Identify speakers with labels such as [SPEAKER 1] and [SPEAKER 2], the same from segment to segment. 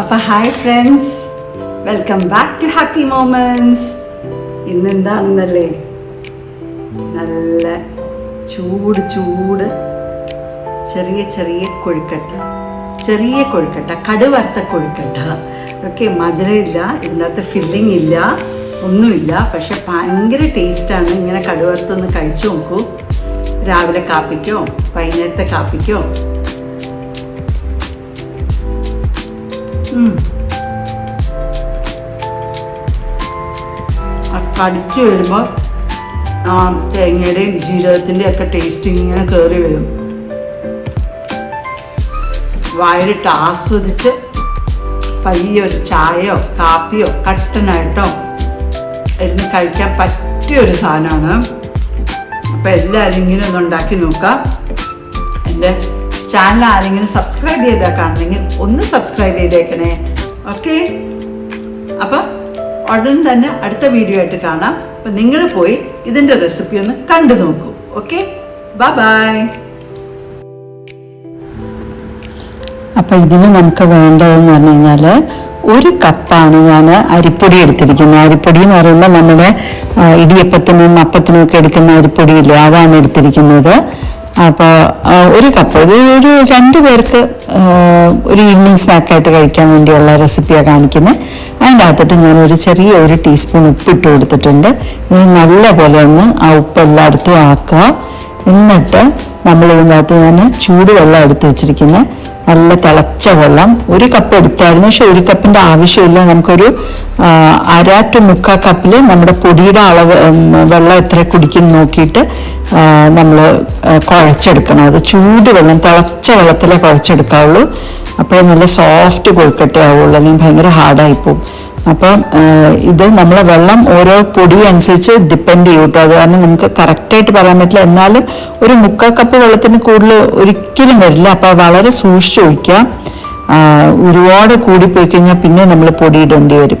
[SPEAKER 1] അപ്പൊ hi friends. Welcome back to happy moments ഇന്ന് എന്താണെന്നല്ലേ നല്ല ചൂട് ചൂട്. ചെറിയ ചെറിയ കൊഴുക്കട്ട. ചെറിയ കൊഴുക്കട്ട കടുവർത്ത കൊഴുക്കട്ട. ഓക്കെ മധുരമില്ല ഇതിനകത്ത് ഫില്ലിംഗ് ഇല്ല ഒന്നുമില്ല. പക്ഷെ ഭയങ്കര ടേസ്റ്റാണ് ഇങ്ങനെ കടുവറുത്തൊന്ന് കഴിച്ചു നോക്കൂ. രാവിലെ കാപ്പിക്കോ വൈകുന്നേരത്തെ കാപ്പിക്കോ കടിച്ചു വരുമ്പോൾ ആ തേങ്ങയുടെയും ജീരകത്തിന്റെ ഒക്കെ ടേസ്റ്റ് ഇങ്ങനെ കയറി വരും. വായിലിട്ട് ആസ്വദിച്ച് പയ്യ ഒരു ചായയോ കാപ്പിയോ കട്ടനായിട്ടോ ഇരുന്ന് കഴിക്കാൻ പറ്റിയ ഒരു സാധനമാണ്. അപ്പോൾ എല്ലാവരും ഇങ്ങനെ ഒന്ന് ഉണ്ടാക്കി നോക്കാം. എന്റെ ചാനൽ ആരെങ്കിലും സബ്സ്ക്രൈബ് ചെയ്താൽ കാണണമെങ്കിൽ ഒന്ന് സബ്സ്ക്രൈബ് ചെയ്തേക്കണേ. ഓക്കെ അപ്പം ഉടൻ തന്നെ അടുത്ത വീഡിയോ ആയിട്ട് കാണാം. അപ്പം നിങ്ങൾ പോയി ഇതിന്റെ റെസിപ്പി ഒന്ന് കണ്ടു നോക്കൂ. ഓക്കെ ബൈ
[SPEAKER 2] അപ്പോൾ ഇതിന് നമുക്ക് വേണ്ടതെന്ന് പറഞ്ഞു കഴിഞ്ഞാൽ ഒരു കപ്പാണ് ഞാൻ അരിപ്പൊടി എടുത്തിരിക്കുന്നത്. അരിപ്പൊടി എന്ന് പറയുമ്പോൾ നമ്മുടെ ഇടിയപ്പത്തിനും അപ്പത്തിനും ഒക്കെ എടുക്കുന്ന അരിപ്പൊടിയില്ലേ അതാണ് എടുത്തിരിക്കുന്നത്. അപ്പോൾ ഒരു കപ്പ് ഇത് ഒരു രണ്ട് പേർക്ക് ഒരു ഈവനിങ് സ്നാക്കായിട്ട് കഴിക്കാൻ വേണ്ടിയുള്ള റെസിപ്പിയാണ് കാണിക്കുന്നത് അതിന്റെ അകത്തിട്ട് ഞാൻ ഒരു ചെറിയ ഒരു ടീസ്പൂൺ ഉപ്പിട്ട് കൊടുത്തിട്ടുണ്ട്. ഇത് നല്ല പോലെ ഒന്ന് ആ ഉപ്പ് എല്ലായിടത്തും ആക്കുക. എന്നിട്ട് നമ്മൾ ഇതിനകത്ത് ഞാൻ ചൂടുവെള്ളം എടുത്ത് വെച്ചിരിക്കുന്ന. നല്ല തിളച്ച വെള്ളം. ഒരു കപ്പ് എടുത്തായിരുന്നു. പക്ഷെ ഒരു കപ്പിന്റെ ആവശ്യമില്ല. നമുക്കൊരു അര ടു മുക്കാൽ കപ്പിൽ നമ്മുടെ പൊടിയുടെ അളവ് വെള്ളം എത്ര കുടിക്കും നോക്കിയിട്ട് നമ്മൾ കുഴച്ചെടുക്കണം. അത് ചൂടുവെള്ളം തിളച്ച വെള്ളത്തിലേ കുഴച്ചെടുക്കാവുള്ളൂ. അപ്പോഴേ നല്ല സോഫ്റ്റ് കൊഴുക്കട്ടേ ആവുള്ളൂ. അല്ലെങ്കിൽ ഭയങ്കര പോകും അപ്പം ഇത് നമ്മൾ വെള്ളം ഓരോ പൊടി അനുസരിച്ച് ഡിപ്പെൻഡ് ചെയ്യും കേട്ടോ. അത് കാരണം നമുക്ക് കറക്റ്റായിട്ട് പറയാൻ പറ്റില്ല. എന്നാലും ഒരു മുക്കാൽ കപ്പ് വെള്ളത്തിന് കൂടുതൽ ഒരിക്കലും വരില്ല. അപ്പോൾ വളരെ സൂക്ഷിച്ച് ഒഴിക്കുക. ഒരുപാട് കൂടിപ്പോയി കഴിഞ്ഞാൽ പിന്നെ നമ്മൾ പൊടി ഇടേണ്ടി വരും.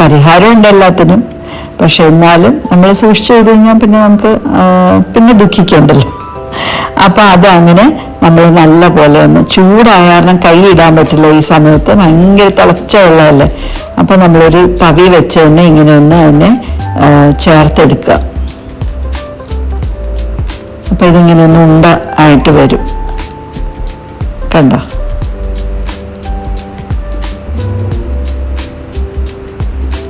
[SPEAKER 2] പരിഹാരം ഉണ്ട് എല്ലാത്തിനും. പക്ഷെ എന്നാലും നമ്മൾ സൂക്ഷിച്ചു ചെയ്ത് കഴിഞ്ഞാൽ പിന്നെ നമുക്ക് പിന്നെ ദുഃഖിക്കണ്ടല്ലോ. അപ്പം അതങ്ങനെ നമ്മൾ നല്ല പോലെ ഒന്ന് ചൂടായ കാരണം കൈ ഇടാൻ പറ്റില്ല ഈ സമയത്ത്. ഭയങ്കര തിളച്ച വെള്ളമല്ലേ അപ്പൊ നമ്മളൊരു തവി വെച്ച് തന്നെ ഇങ്ങനെ ഒന്ന് അതിനെ ചേർത്തെടുക്കുക. അപ്പോൾ ഇതിങ്ങനെ ഒന്ന് ഉണ്ട ആയിട്ട് വരും. കണ്ടോ?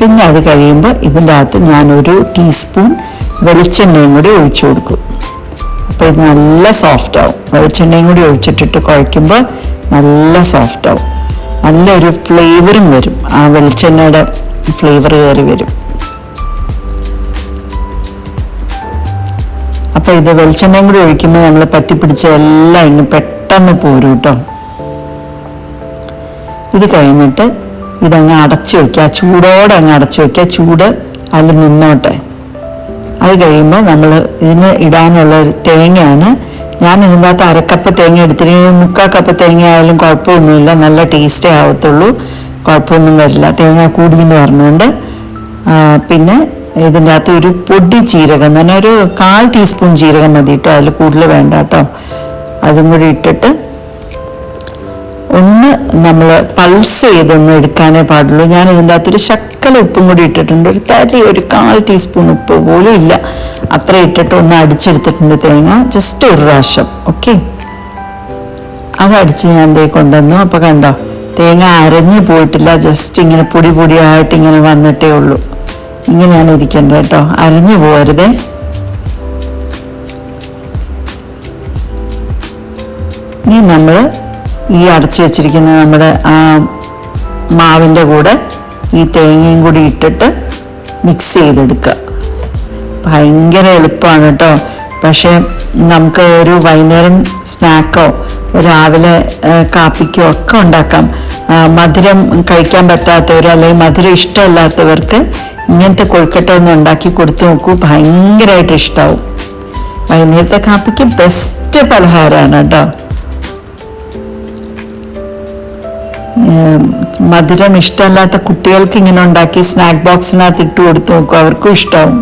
[SPEAKER 2] പിന്നെ അത് കഴിയുമ്പോൾ ഇതിന്റെ അകത്ത് ഞാനൊരു ടീസ്പൂൺ വെളിച്ചെണ്ണയും കൂടി ഒഴിച്ചു കൊടുക്കും. അപ്പോൾ ഇത് നല്ല സോഫ്റ്റ് ആവും. വെളിച്ചെണ്ണയും കൂടി ഒഴിച്ചിട്ടിട്ട് കുഴയ്ക്കുമ്പോൾ നല്ല സോഫ്റ്റ് ആവും. നല്ലൊരു ഫ്ലേവറും വരും. ആ വെളിച്ചെണ്ണയുടെ ഫ്ലേവർ കയറി വരും. അപ്പോൾ ഇത് വെളിച്ചെണ്ണയും കൂടി ഒഴിക്കുമ്പോൾ നമ്മൾ പറ്റി പിടിച്ച എല്ലാം ഇങ്ങ് പെട്ടെന്ന് പോരും കേട്ടോ. ഇത് കഴിഞ്ഞിട്ട് ഇതങ്ങ് അടച്ചു വയ്ക്കുക ചൂടോടെ അങ്ങ് അടച്ചു വയ്ക്കുക ചൂട് അതിൽ നിന്നോട്ടെ. അത് കഴിയുമ്പോൾ നമ്മൾ ഇതിന് ഇടാനുള്ള ഒരു തേങ്ങയാണ്. ഞാൻ ഇതിനകത്ത് അരക്കപ്പ് തേങ്ങ എടുത്തിട്ട് മുക്കാൽ കപ്പ് തേങ്ങ ആയാലും കുഴപ്പമൊന്നുമില്ല. നല്ല ടേസ്റ്റേ ആവത്തുള്ളൂ. കുഴപ്പമൊന്നും വരില്ല. തേങ്ങ കൂടി എന്ന് പറഞ്ഞുകൊണ്ട് പിന്നെ ഇതിന്റെ അകത്ത് ഒരു പൊടി ജീരകം പറഞ്ഞാൽ ഒരു കാൽ ടീസ്പൂൺ ജീരകം മതി കേട്ടോ. അതിൽ കൂടുതൽ വേണ്ട കേട്ടോ. അതും കൂടി ഇട്ടിട്ട് ഒന്ന് നമ്മൾ പൾസ് ചെയ്തൊന്നും എടുക്കാനേ പാടുള്ളൂ. ഞാൻ ഇതിന്റെ അകത്തൊരു ശക്കല ഉപ്പും കൂടി ഇട്ടിട്ടുണ്ട്. ഒരു തരി ഒരു കാൽ ടീസ്പൂൺ ഉപ്പ് പോലും ഇല്ല. അത്ര ഇട്ടിട്ട് ഒന്ന് അടിച്ചെടുത്തിട്ടുണ്ട് തേങ്ങ. ജസ്റ്റ് ഒരു പ്രാവശ്യം ഓക്കെ അതടിച്ച് ഞാൻ ദേ കൊണ്ടുവന്നു. അപ്പോൾ കണ്ടോ തേങ്ങ അരഞ്ഞു പോയിട്ടില്ല. ജസ്റ്റ് ഇങ്ങനെ പൊടി പൊടിയായിട്ട് ഇങ്ങനെ വന്നിട്ടേ ഉള്ളൂ. ഇങ്ങനെയാണ് ഇരിക്കേണ്ടത് കേട്ടോ. അരഞ്ഞു പോകരുതേ. ഇനി നമ്മൾ ഈ അടച്ചു വെച്ചിരിക്കുന്ന നമ്മുടെ ആ മാവിന്റെ കൂടെ ഈ തേങ്ങയും കൂടി ഇട്ടിട്ട് മിക്സ് ചെയ്തെടുക്കുക. ഭയങ്കര എളുപ്പമാണ് കേട്ടോ. പക്ഷേ നമുക്ക് ഒരു വൈകുന്നേരം സ്നാക്കോ രാവിലെ കാപ്പിക്കോ ഒക്കെ ഉണ്ടാക്കാം. മധുരം കഴിക്കാൻ പറ്റാത്തവർ അല്ലെങ്കിൽ മധുരം ഇഷ്ടമല്ലാത്തവർക്ക് ഇങ്ങനത്തെ കൊഴുക്കട്ട ഒന്ന് ഉണ്ടാക്കി കൊടുത്തു നോക്കൂ. ഭയങ്കരമായിട്ട് ഇഷ്ടമാവും വൈകുന്നേരത്തെ കാപ്പിക്ക് ബെസ്റ്റ് പലഹാരമാണ് കേട്ടോ. മധുരം ഇഷ്ടമല്ലാത്ത കുട്ടികൾക്ക് ഇങ്ങനെ ഉണ്ടാക്കി സ്നാക്ക് ബോക്സിനകത്ത് ഇട്ട് കൊടുത്തു നോക്കും. അവർക്കും ഇഷ്ടമാവും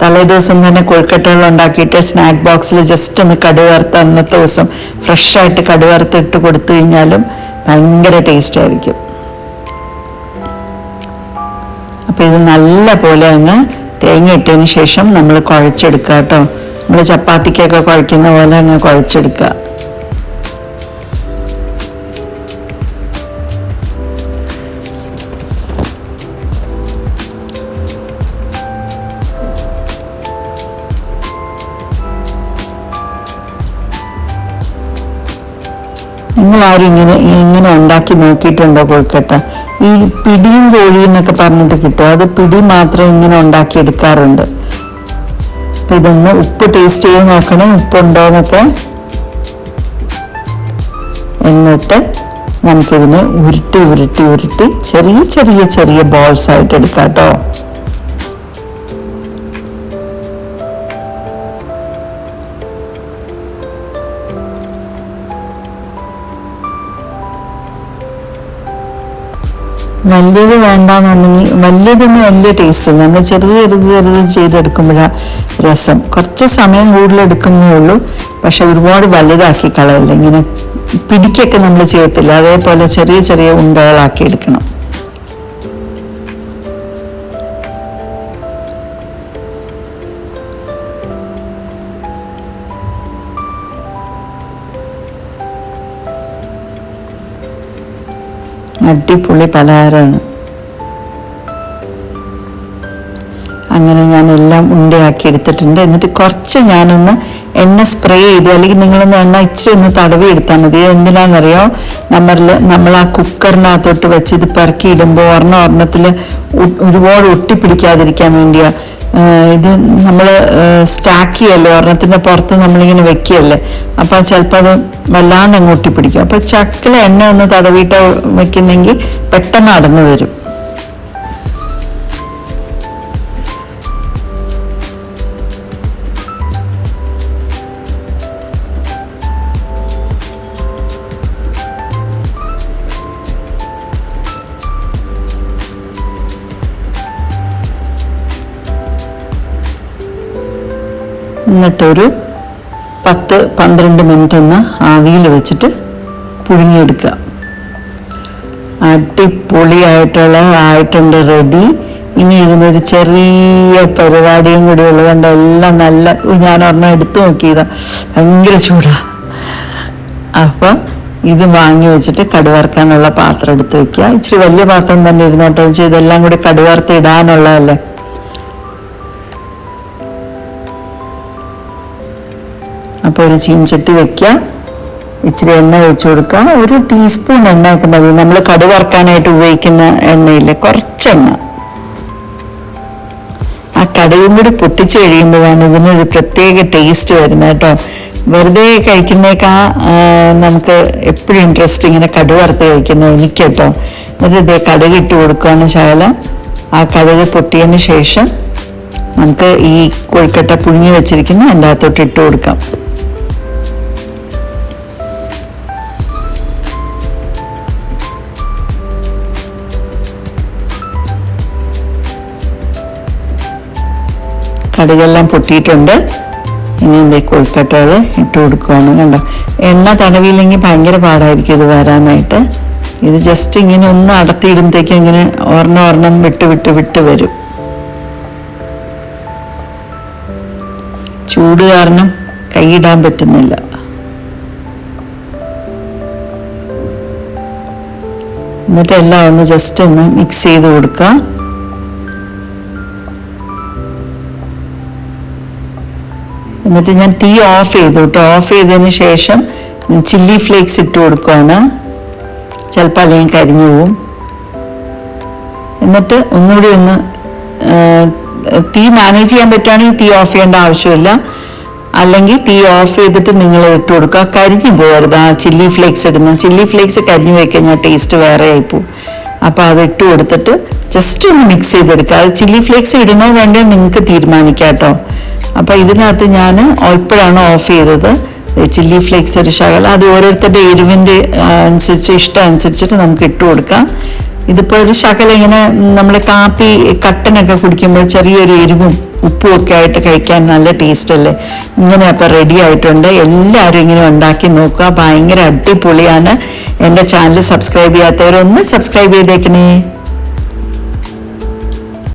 [SPEAKER 2] തലേ ദിവസം തന്നെ കൊഴുക്കട്ടകൾ ഉണ്ടാക്കിയിട്ട് സ്നാക്ക് ബോക്സിൽ ജസ്റ്റ് ഒന്ന് കടുവറുത്ത് അന്നത്തെ ദിവസം ഫ്രഷായിട്ട് കടുവറുത്ത് ഇട്ട് കൊടുത്തു കഴിഞ്ഞാലും ഭയങ്കര ടേസ്റ്റ് ആയിരിക്കും. അപ്പോൾ ഇത് നല്ല പോലെ അങ്ങ് തേങ്ങ ഇട്ടതിന് ശേഷം നമ്മൾ കുഴച്ചെടുക്കുക കേട്ടോ. നമ്മൾ ചപ്പാത്തിക്കൊക്കെ കുഴക്കുന്ന പോലെ അങ്ങ് കുഴച്ചെടുക്കുക. നിങ്ങൾ ആരും ഇങ്ങനെ ഇങ്ങനെ ഉണ്ടാക്കി നോക്കിയിട്ടുണ്ടോ കൊഴുക്കട്ട? ഈ പിടിയും കോഴിയും എന്നൊക്കെ പറഞ്ഞിട്ട് കിട്ടും. അത് പിടി മാത്രം ഇങ്ങനെ ഉണ്ടാക്കി എടുക്കാറുണ്ട് ഇതൊന്ന് ഉപ്പ് ടേസ്റ്റ് ചെയ്ത് നോക്കണേ ഉപ്പുണ്ടോന്നൊക്കെ എന്നിട്ട് നമുക്കിതിനെ ഉരുട്ടി ഉരുട്ടി ഉരുട്ടി ചെറിയ ചെറിയ ചെറിയ ബോൾസ് ആയിട്ട് എടുക്കാം കേട്ടോ. വലിയത് വേണ്ടാന്നുണ്ടെങ്കിൽ വലിയതൊന്നും വലിയ ടേസ്റ്റ് ഇല്ല. നമ്മൾ ചെറിയ ചെറുത് ചെറുത് ചെയ്തെടുക്കുമ്പോഴാണ് രസം. കുറച്ച് സമയം കൂടുതൽ എടുക്കുന്നേ ഉള്ളൂ. പക്ഷെ ഒരുപാട് വലുതാക്കി കളയല്ല. ഇങ്ങനെ പിടിക്കൊക്കെ നമ്മൾ ചെയ്യത്തില്ല. അതേപോലെ ചെറിയ ചെറിയ ഉണ്ടകളാക്കി എടുക്കണം. അടിപൊളി പലഹാരമാണ്. അങ്ങനെ ഞാൻ എല്ലാം ഉണ്ടയാക്കി എടുത്തിട്ടുണ്ട്. എന്നിട്ട് കുറച്ച് ഞാനൊന്ന് എണ്ണ സ്പ്രേ ചെയ്തു അല്ലെങ്കിൽ നിങ്ങളൊന്ന് എണ്ണ ഇച്ചിരി ഒന്ന് തടവി എടുത്താൽ മതി. എന്തിനാണെന്നറിയോ? നമ്മൾ നമ്മൾ ആ കുക്കറിനകത്തോട്ട് വെച്ച് ഇത് പെറുക്കി ഇടുമ്പോൾ ഒരെണ്ണം ഒരെണ്ണത്തിൽ ഒരുപാട് ഒട്ടിപ്പിടിക്കാതിരിക്കാൻ വേണ്ടിയാ ആഹ് ഇത് നമ്മൾ സ്റ്റാക്ക് ചെയ്യല്ലേ? ഒരെണ്ണത്തിന്റെ പുറത്ത് നമ്മളിങ്ങനെ വെക്കുകയല്ലേ? അപ്പം ചിലപ്പോൾ അത് വല്ലാണ്ട് അങ്ങോട്ടി പിടിക്കും അപ്പോൾ ചക്കിലെ എണ്ണ ഒന്ന് തടവിയിട്ട് വെക്കുന്നെങ്കിൽ പെട്ടെന്ന് അടന്നു വരും. എന്നിട്ടൊരു പത്ത് പന്ത്രണ്ട് മിനിറ്റ് ഒന്ന് ആവിയിൽ വെച്ചിട്ട് പുഴുങ്ങിയെടുക്കുക. അടിപൊളിയായിട്ടുള്ള ആയിട്ടുണ്ട് റെഡി ഇനി ഇതിനൊരു ചെറിയ പരിപാടിയും കൂടി ഉള്ളതുകൊണ്ട് എല്ലാം നല്ല ഞാൻ ഒരെണ്ണം എടുത്തു നോക്കിയതാ. ഭയങ്കര ചൂടാ. അപ്പോൾ ഇത് വാങ്ങി വെച്ചിട്ട് കടുവറുക്കാനുള്ള പാത്രം എടുത്ത് വെക്കുക. ഇച്ചിരി വലിയ പാത്രം തന്നെ ഇരുന്നോട്ടെ ഇതെല്ലാം കൂടി കടുവറുത്ത് ഇടാനുള്ളതല്ലേ? അപ്പോൾ ഒരു ചീൻചട്ടി വെക്കുക ഇച്ചിരി എണ്ണ ഒഴിച്ചു കൊടുക്കുക. ഒരു ടീസ്പൂൺ എണ്ണയൊക്കെ മതി. നമ്മൾ കടുക് വറുക്കാനായിട്ട് ഉപയോഗിക്കുന്ന എണ്ണയില്ലേ? കുറച്ചെണ്ണ ആ കടുകും കൂടി പൊട്ടിച്ച് കഴിയുമ്പോഴാണ് ഇതിനൊരു പ്രത്യേക ടേസ്റ്റ് വരുന്നത് കേട്ടോ. വെറുതെ കഴിക്കുന്നേക്കാ നമുക്ക് എപ്പോഴും ഇൻട്രസ്റ്റ് ഇങ്ങനെ കടുക് വറുത്ത് കഴിക്കുന്നത് എനിക്ക് കേട്ടോ. എന്നിട്ട് ഇതേ കടുക് ഇട്ട് കൊടുക്കുകയാണ് ശകല. ആ കടുക് പൊട്ടിയതിന് ശേഷം നമുക്ക് ഈ കൊഴുക്കട്ട പുഴുങ്ങി വെച്ചിരിക്കുന്ന അതിന്റെ അകത്തോട്ട് ഇട്ട് കൊടുക്കാം. കടുകെല്ലാം പൊട്ടിയിട്ടുണ്ട്. ഇനി എന്തേ കൊഴുക്കട്ടകൾ ഇട്ട് കൊടുക്കുവാണ് കണ്ടോ? എണ്ണ തടവിയില്ലെങ്കിൽ ഭയങ്കര പാടായിരിക്കും ഇത് വരാനായിട്ട്. ഇത് ജസ്റ്റ് ഇങ്ങനെ ഒന്ന് അടത്തിയിടുമ്പത്തേക്ക് ഇങ്ങനെ ഒരെണ്ണം ഒരെണ്ണം വിട്ട് വിട്ട് വിട്ട് വരും. ചൂട് കാരണം കൈയിടാൻ പറ്റുന്നില്ല. എന്നിട്ട് എല്ലാം ഒന്ന് ജസ്റ്റ് ഒന്ന് മിക്സ് ചെയ്ത് കൊടുക്കുക എന്നിട്ട് ഞാൻ തീ ഓഫ് ചെയ്തു കേട്ടോ ഓഫ് ചെയ്തതിന് ശേഷം ചില്ലി ഫ്ലേക്സ് ഇട്ട് കൊടുക്കുവാണ്. ചിലപ്പോൾ അല്ലെങ്കിൽ കരിഞ്ഞു പോവും. എന്നിട്ട് ഒന്നുകൂടി ഒന്ന് തീ മാനേജ് ചെയ്യാൻ പറ്റുവാണെങ്കിൽ തീ ഓഫ് ചെയ്യേണ്ട ആവശ്യമില്ല. അല്ലെങ്കിൽ തീ ഓഫ് ചെയ്തിട്ട് നിങ്ങൾ ഇട്ട് കൊടുക്കുക. കരിഞ്ഞു പോകരുത്. ആ ചില്ലി ഫ്ലേക്സ് ഇടുന്ന ചില്ലി ഫ്ലേക്സ് കരിഞ്ഞു പോയി കഴിഞ്ഞാൽ ടേസ്റ്റ് വേറെ ആയിപ്പോവും അപ്പോൾ അത് ഇട്ട് കൊടുത്തിട്ട് ജസ്റ്റ് ഒന്ന് മിക്സ് ചെയ്തെടുക്കുക. അത് ചില്ലി ഫ്ലേക്സ് ഇടണോ വേണ്ടോ നിങ്ങൾക്ക് തീരുമാനിക്കാം കേട്ടോ അപ്പോൾ ഇതിനകത്ത് ഞാൻ ഇപ്പോഴാണ് ഓഫ് ചെയ്തത്. ചില്ലി ഫ്ലേക്സ് ഒരു ശകലം. അത് ഓരോരുത്തരുടെ എരിവിന്റെ അനുസരിച്ച് ഇഷ്ടം അനുസരിച്ചിട്ട് നമുക്ക് ഇട്ട് കൊടുക്കാം. ഇതിപ്പോൾ ഒരു ശകലം ഇങ്ങനെ നമ്മൾ കാപ്പി കട്ടനൊക്കെ കുടിക്കുമ്പോൾ ചെറിയൊരു എരിവും ഉപ്പും ഒക്കെ ആയിട്ട് കഴിക്കാൻ നല്ല ടേസ്റ്റ് അല്ലേ? ഇങ്ങനെ അപ്പോൾ റെഡി ആയിട്ടുണ്ട്. എല്ലാവരും ഇങ്ങനെ ഉണ്ടാക്കി നോക്കുക. ഭയങ്കര അടിപൊളിയാണ്. എന്റെ ചാനൽ സബ്സ്ക്രൈബ് ചെയ്യാത്തവരൊന്ന് സബ്സ്ക്രൈബ് ചെയ്തേക്കണേ.